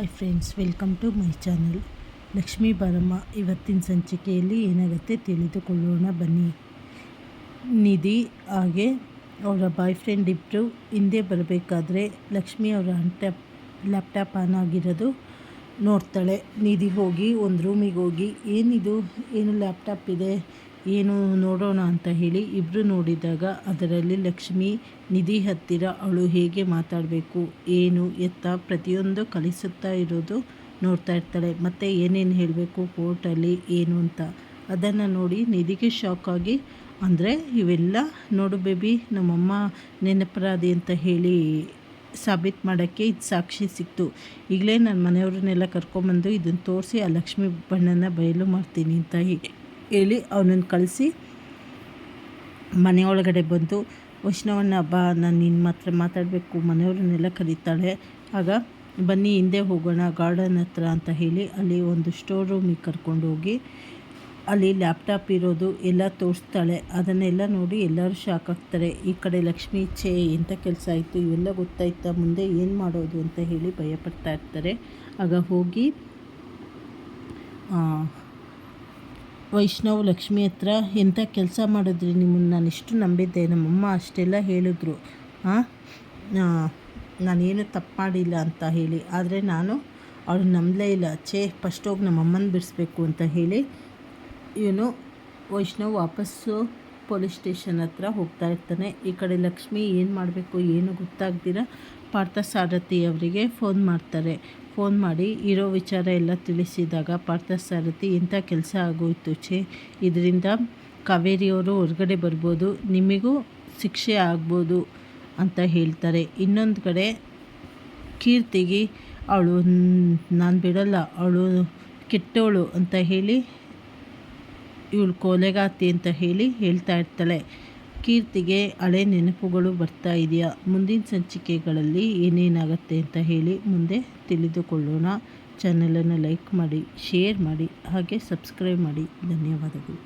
Hi friends welcome to my channel Lakshmi Baramma ಇವತ್ತಿನ ಸಂಚಿಕೆಯಲ್ಲಿ ಏನಾಗುತ್ತೆ ತಿಳಿದುಕೊಳ್ಳೋಣ ಬನ್ನಿ. ನಿಧಿ ಹಾಗೆ ಅವರ ಬಾಯ್ ಫ್ರೆಂಡ್ ಇಬ್ಬರು ಹಿಂದೆ ಬರಬೇಕಾದ್ರೆ ಲಕ್ಷ್ಮಿ ಅವರ ಅಂಟ್ಯಾಪ್ ಲ್ಯಾಪ್ಟಾಪ್ ಆನ್ ಆಗಿರೋದು ನೋಡ್ತಾಳೆ. ನಿಧಿ ಹೋಗಿ, ಒಂದು ರೂಮಿಗೆ ಹೋಗಿ, ಏನಿದು, ಏನು ಲ್ಯಾಪ್ಟಾಪ್ ಇದೆ? ಏನು ನೋಡೋಣ ಅಂತ ಹೇಳಿ ಇಬ್ಬರು ನೋಡಿದಾಗ ಅದರಲ್ಲಿ ಲಕ್ಷ್ಮಿ, ನಿಧಿ ಹತ್ತಿರ ಅವಳು ಹೇಗೆ ಮಾತಾಡಬೇಕು, ಏನು ಎತ್ತ ಪ್ರತಿಯೊಂದು ಕಲಿಸುತ್ತಾ ಇರೋದು ನೋಡ್ತಾ ಇರ್ತಾಳೆ. ಮತ್ತು ಏನೇನು ಹೇಳಬೇಕು ಕೋರ್ಟಲ್ಲಿ ಏನು ಅಂತ ಅದನ್ನು ನೋಡಿ ನಿಧಿಗೆ ಶಾಕ್ ಆಗಿ, ಅಂದರೆ ಇವೆಲ್ಲ ನೋಡು ಬೇಬಿ ನಮ್ಮಮ್ಮ ನೆನಪರಾದಿ ಅಂತ ಹೇಳಿ ಸಾಬೀತು ಮಾಡೋಕ್ಕೆ ಇದು ಸಾಕ್ಷಿ ಸಿಕ್ತು. ಈಗಲೇ ನನ್ನ ಮನೆಯವ್ರನ್ನೆಲ್ಲ ಕರ್ಕೊಂಬಂದು ಇದನ್ನು ತೋರಿಸಿ ಆ ಲಕ್ಷ್ಮಿ ಬಣ್ಣನ ಬಯಲು ಮಾಡ್ತೀನಿ, ಅಂತ ಹೇಳಿ ಅವನನ್ನು ಕಳಿಸಿ. ಮನೆಯೊಳಗಡೆ ಬಂದು ವೈಷ್ಣವನ ಹಬ್ಬ ನಾನು ನಿನ್ನ ಮಾತ್ರ ಮಾತಾಡಬೇಕು. ಮನೆಯವ್ರನ್ನೆಲ್ಲ ಕರೀತಾಳೆ. ಆಗ, ಬನ್ನಿ, ಹಿಂದೆ ಹೋಗೋಣ, ಗಾರ್ಡನ್ ಹತ್ರ ಅಂತ ಹೇಳಿ ಅಲ್ಲಿ ಒಂದು ಸ್ಟೋರ್ ರೂಮಿಗೆ ಕರ್ಕೊಂಡು ಹೋಗಿ, ಅಲ್ಲಿ ಲ್ಯಾಪ್ಟಾಪ್ ಇರೋದು ಎಲ್ಲ ತೋರಿಸ್ತಾಳೆ. ಅದನ್ನೆಲ್ಲ ನೋಡಿ ಎಲ್ಲರೂ ಶಾಕ್ ಆಗ್ತಾರೆ. ಈ ಕಡೆ ಲಕ್ಷ್ಮೀ, ಛೇ, ಎಂಥ ಕೆಲಸ ಆಯಿತು? ಇವೆಲ್ಲ ಗೊತ್ತಾಯ್ತಾ? ಮುಂದೆ ಏನು ಮಾಡೋದು? ಅಂತ ಹೇಳಿ ಭಯಪಡ್ತಾ ಇರ್ತಾರೆ. ಆಗ ಹೋಗಿ ವೈಷ್ಣವ್ ಲಕ್ಷ್ಮಿ ಹತ್ರ ಎಂಥ ಕೆಲಸ ಮಾಡಿದ್ರಿ ನಿಮ್ಮನ್ನು? ನಾನು ಇಷ್ಟು ನಂಬಿದ್ದೆ. ನಮ್ಮಮ್ಮ ಅಷ್ಟೆಲ್ಲ ಹೇಳಿದ್ರು. ಹಾಂ ನಾನೇನು ತಪ್ಪು ಮಾಡಿಲ್ಲ ಅಂತ ಹೇಳಿ. ಆದರೆ ನಾನು ಅವಳು ನಂಬಲೇ ಇಲ್ಲ. ಛೇ ಫಸ್ಟ್ ಹೋಗಿ ನಮ್ಮಮ್ಮನ ಬಿಡಿಸ್ಬೇಕು ಅಂತ ಹೇಳಿ ಇವನು ವೈಷ್ಣವ್ ವಾಪಸ್ಸು ಪೊಲೀಸ್ ಸ್ಟೇಷನ್ ಹತ್ರ ಹೋಗ್ತಾ ಇರ್ತಾನೆ. ಈ ಕಡೆ ಲಕ್ಷ್ಮಿ ಏನು ಮಾಡಬೇಕು, ಏನು ಗೊತ್ತಾಗ್ದಿರ ಪಾರ್ಥ ಸಾರಥಿ ಅವರಿಗೆ ಫೋನ್ ಮಾಡ್ತಾರೆ. ಫೋನ್ ಮಾಡಿ ಇರೋ ವಿಚಾರ ಎಲ್ಲ ತಿಳಿಸಿದಾಗ, ಪಾರ್ಥ ಸಾರಥಿ, ಇಂಥ ಕೆಲಸ ಆಗೋಯ್ತು ಛೇ, ಇದರಿಂದ ಕಾವೇರಿಯವರು ಹೊರಗಡೆ ಬರ್ಬೋದು, ನಿಮಗೂ ಶಿಕ್ಷೆ ಆಗ್ಬೋದು ಅಂತ ಹೇಳ್ತಾರೆ. ಇನ್ನೊಂದು ಕಡೆ ಕೀರ್ತಿಗೆ, ಅವಳು ನಾನು ಬಿಡಲ್ಲ, ಅವಳು ಕೆಟ್ಟವಳು ಅಂತ ಹೇಳಿ, ಇವಳು ಕೊಲೆಗಾತಿ ಅಂತ ಹೇಳಿ ಹೇಳ್ತಾ ಇರ್ತಾಳೆ. ಕೀರ್ತಿಗೆ ಹಳೆ ನೆನಪುಗಳು ಬರ್ತಾ ಇದೆಯಾ? ಮುಂದಿನ ಸಂಚಿಕೆಗಳಲ್ಲಿ ಏನೇನಾಗುತ್ತೆ ಅಂತ ಹೇಳಿ ಮುಂದೆ ತಿಳಿದುಕೊಳ್ಳೋಣ. ಚಾನಲನ್ನು ಲೈಕ್ ಮಾಡಿ ಶೇರ್ ಮಾಡಿ, ಹಾಗೆ ಸಬ್ಸ್ಕ್ರೈಬ್ ಮಾಡಿ. ಧನ್ಯವಾದಗಳು.